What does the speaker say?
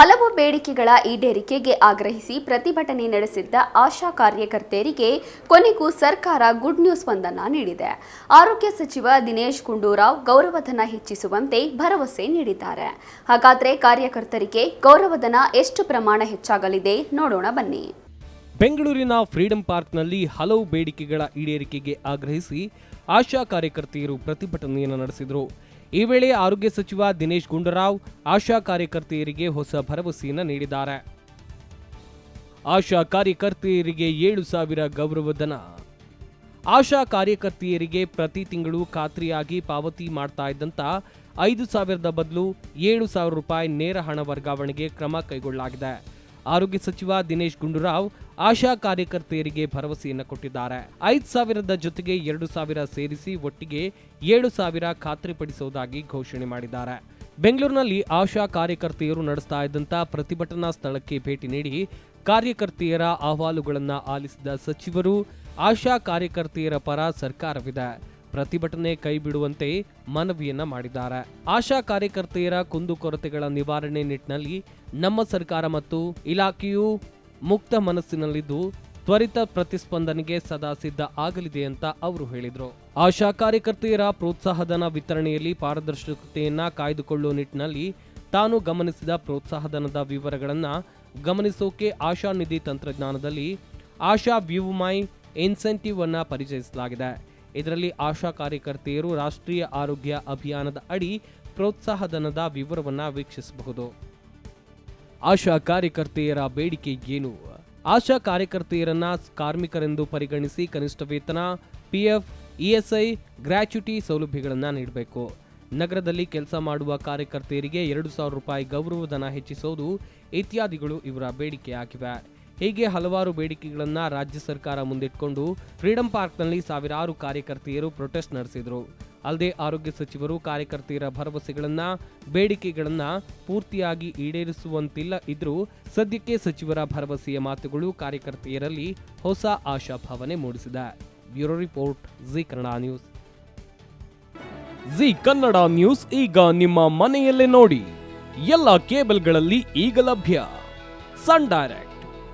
ಹಲವು ಬೇಡಿಕೆಗಳ ಈಡೇರಿಕೆಗೆ ಆಗ್ರಹಿಸಿ ಪ್ರತಿಭಟನೆ ನಡೆಸಿದ್ದ ಆಶಾ ಕಾರ್ಯಕರ್ತೆಯರಿಗೆ ಕೊನೆಗೂ ಸರ್ಕಾರ ಗುಡ್ ನ್ಯೂಸ್ ಒಂದನ್ನು ನೀಡಿದೆ. ಆರೋಗ್ಯ ಸಚಿವ ದಿನೇಶ್ ಗುಂಡೂರಾವ್ ಗೌರವಧನ ಹೆಚ್ಚಿಸುವಂತೆ ಭರವಸೆ ನೀಡಿದ್ದಾರೆ. ಹಾಗಾದರೆ ಕಾರ್ಯಕರ್ತರಿಗೆ ಗೌರವಧನ ಎಷ್ಟು ಪ್ರಮಾಣ ಹೆಚ್ಚಾಗಲಿದೆ ನೋಡೋಣ ಬನ್ನಿ. ಬೆಂಗಳೂರಿನ ಫ್ರೀಡಂ ಪಾರ್ಕ್ನಲ್ಲಿ ಹಲವು ಬೇಡಿಕೆಗಳ ಈಡೇರಿಕೆಗೆ ಆಗ್ರಹಿಸಿ ಆಶಾ ಕಾರ್ಯಕರ್ತೆಯರು ಪ್ರತಿಭಟನೆಯನ್ನು ನಡೆಸಿದರು. ಈ ವೇಳೆ ಆರೋಗ್ಯ ಸಚಿವ ದಿನೇಶ್ ಗುಂಡೂರಾವ್ ಆಶಾ ಕಾರ್ಯಕರ್ತೆಯರಿಗೆ ಹೊಸ ಭರವಸೆಯನ್ನು ನೀಡಿದ್ದಾರೆ. ಆಶಾ ಕಾರ್ಯಕರ್ತೆಯರಿಗೆ ಏಳು ಸಾವಿರ ಗೌರವಧನ. ಆಶಾ ಕಾರ್ಯಕರ್ತೆಯರಿಗೆ ಪ್ರತಿ ತಿಂಗಳು ಖಾತ್ರಿಯಾಗಿ ಪಾವತಿ ಮಾಡ್ತಾ ಇದ್ದಂತ ಐದು ಸಾವಿರದ ಬದಲು ಏಳು ಸಾವಿರ ರೂಪಾಯಿ ನೇರ ಹಣ ವರ್ಗಾವಣೆಗೆ ಕ್ರಮ ಕೈಗೊಳ್ಳಲಾಗಿದೆ. ಆರೋಗ್ಯ ಸಚಿವ ದಿನೇಶ್ ಗುಂಡೂರಾವ್ ಆಶಾ ಕಾರ್ಯಕರ್ತೆಯರಿಗೆ ಭರವಸೆಯನ್ನು ಕೊಟ್ಟಿದ್ದಾರೆ. ಐದು ಸಾವಿರದ ಜೊತೆಗೆ ಎರಡು ಸಾವಿರ ಸೇರಿಸಿ ಒಟ್ಟಿಗೆ ಏಳು ಸಾವಿರ ಖಾತ್ರಿಪಡಿಸುವುದಾಗಿ ಘೋಷಣೆ ಮಾಡಿದ್ದಾರೆ. ಬೆಂಗಳೂರಿನಲ್ಲಿ ಆಶಾ ಕಾರ್ಯಕರ್ತೆಯರು ನಡೆಸ್ತಾ ಇದ್ದಂತ ಪ್ರತಿಭಟನಾ ಸ್ಥಳಕ್ಕೆ ಭೇಟಿ ನೀಡಿ ಕಾರ್ಯಕರ್ತೆಯರ ಅಹವಾಲುಗಳನ್ನು ಆಲಿಸಿದ ಸಚಿವರು, ಆಶಾ ಕಾರ್ಯಕರ್ತೆಯರ ಪರ ಸರ್ಕಾರವಿದೆ. ಪ್ರತಿಭಟನೆ ಕೈ ಬಿಡುವಂತೆ ಮನವಿಯನ್ನ ಮಾಡಿದ್ದಾರೆ. ಆಶಾ ಕಾರ್ಯಕರ್ತೆಯರ ಕುಂದುಕೊರತೆಗಳ ನಿವಾರಣೆ ನಿಟ್ಟಿನಲ್ಲಿ ನಮ್ಮ ಸರ್ಕಾರ ಮತ್ತು ಇಲಾಖೆಯು ಮುಕ್ತ ಮನಸ್ಸಿನಲ್ಲಿದ್ದು ತ್ವರಿತ ಪ್ರತಿಸ್ಪಂದನೆಗೆ ಸದಾ ಸಿದ್ಧ ಆಗಲಿದೆ ಅಂತ ಅವರು ಹೇಳಿದರು. ಆಶಾ ಕಾರ್ಯಕರ್ತೆಯರ ಪ್ರೋತ್ಸಾಹಧನ ವಿತರಣೆಯಲ್ಲಿ ಪಾರದರ್ಶಕತೆಯನ್ನ ಕಾಯ್ದುಕೊಳ್ಳುವ ನಿಟ್ಟಿನಲ್ಲಿ ತಾನು ಗಮನಿಸಿದ ಪ್ರೋತ್ಸಾಹಧನದ ವಿವರಗಳನ್ನ ಗಮನಿಸೋಕೆ ಆಶಾ ನಿಧಿ ತಂತ್ರಜ್ಞಾನದಲ್ಲಿ ಆಶಾ ವ್ಯೂ ಮೈ ಇನ್ಸೆಂಟಿವ್ ಅನ್ನ ಪರಿಚಯಿಸಲಾಗಿದೆ. ಇದರಲ್ಲಿ ಆಶಾ ಕಾರ್ಯಕರ್ತೆಯರು ರಾಷ್ಟ್ರೀಯ ಆರೋಗ್ಯ ಅಭಿಯಾನದ ಅಡಿ ಪ್ರೋತ್ಸಾಹಧನದ ವಿವರವನ್ನ ವೀಕ್ಷಿಸಬಹುದು. ಆಶಾ ಕಾರ್ಯಕರ್ತೆಯರ ಬೇಡಿಕೆ ಏನು? ಆಶಾ ಕಾರ್ಯಕರ್ತೆಯರನ್ನ ಕಾರ್ಮಿಕರೆಂದು ಪರಿಗಣಿಸಿ ಕನಿಷ್ಠ ವೇತನ, ಪಿಎಫ್ ಇಎಸ್ಐ ಗ್ರಾಚ್ಯುಟಿ ಸೌಲಭ್ಯಗಳನ್ನು ನೀಡಬೇಕು. ನಗರದಲ್ಲಿ ಕೆಲಸ ಮಾಡುವ ಕಾರ್ಯಕರ್ತೆಯರಿಗೆ ಎರಡು ಸಾವಿರ ರೂಪಾಯಿ ಗೌರವಧನ ಹೆಚ್ಚಿಸುವುದು ಇತ್ಯಾದಿಗಳು ಇವರ ಬೇಡಿಕೆಯಾಗಿವೆ ಹೀಗೆ ಹಲವಾರು ಬೇಡಿಕೆಗಳನ್ನು ರಾಜ್ಯ ಸರ್ಕಾರ ಮುಂದಿಟ್ಕೊಂಡು ಫ್ರೀಡಂ ಪಾರ್ಕ್ನಲ್ಲಿ ಸಾವಿರಾರು ಕಾರ್ಯಕರ್ತೆಯರು ಪ್ರೊಟೆಸ್ಟ್ ನಡೆಸಿದರು. ಅಲ್ಲದೆ ಆರೋಗ್ಯ ಸಚಿವರು ಕಾರ್ಯಕರ್ತೆಯರ ಭರವಸೆಗಳನ್ನ, ಬೇಡಿಕೆಗಳನ್ನು ಪೂರ್ತಿಯಾಗಿ ಈಡೇರಿಸುವಂತಿಲ್ಲ ಇದ್ರೂ ಸದ್ಯಕ್ಕೆ ಸಚಿವರ ಭರವಸೆಯ ಮಾತುಗಳು ಕಾರ್ಯಕರ್ತೆಯರಲ್ಲಿ ಹೊಸ ಆಶಾಭಾವನೆ ಮೂಡಿಸಿದೆ. Bureau report, Zee Kannada news. Zee Kannada news ಈಗ ನಿಮ್ಮ ಮನೆಯಲ್ಲೇ ನೋಡಿ. ಎಲ್ಲ ಕೇಬಲ್ಗಳಲ್ಲಿ ಈಗ ಲಭ್ಯ. Sun Direct.